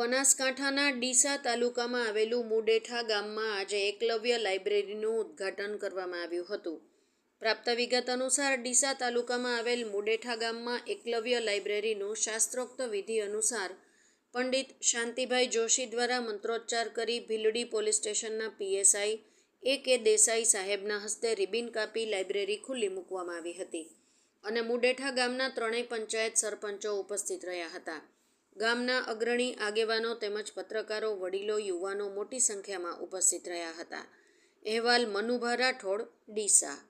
બનાસકાંઠાના ડીસા તાલુકામાં આવેલું મુડેઠા ગામમાં આજે એકલવ્ય લાઇબ્રેરીનું ઉદ્ઘાટન કરવામાં આવ્યું હતું. પ્રાપ્ત વિગત અનુસાર, ડીસા તાલુકામાં આવેલ મુડેઠા ગામમાં એકલવ્ય લાઇબ્રેરીનું શાસ્ત્રોક્ત વિધિ અનુસાર પંડિત શાંતિભાઈ જોશી દ્વારા મંત્રોચ્ચાર કરી ભીલડી પોલીસ સ્ટેશનના પીએસઆઈ એ કે દેસાઈ સાહેબના હસ્તે રિબિન કાપી લાઇબ્રેરી ખુલ્લી મૂકવામાં આવી હતી અને મુડેઠા ગામના ત્રણેય પંચાયત સરપંચો ઉપસ્થિત રહ્યા હતા. ગામના અગ્રણી આગેવાનો તેમજ પત્રકારો, વડીલો, યુવાનો મોટી સંખ્યામાં ઉપસ્થિત રહ્યા હતા. અહેવાલ મનુભા રાઠોડ, ડીસા.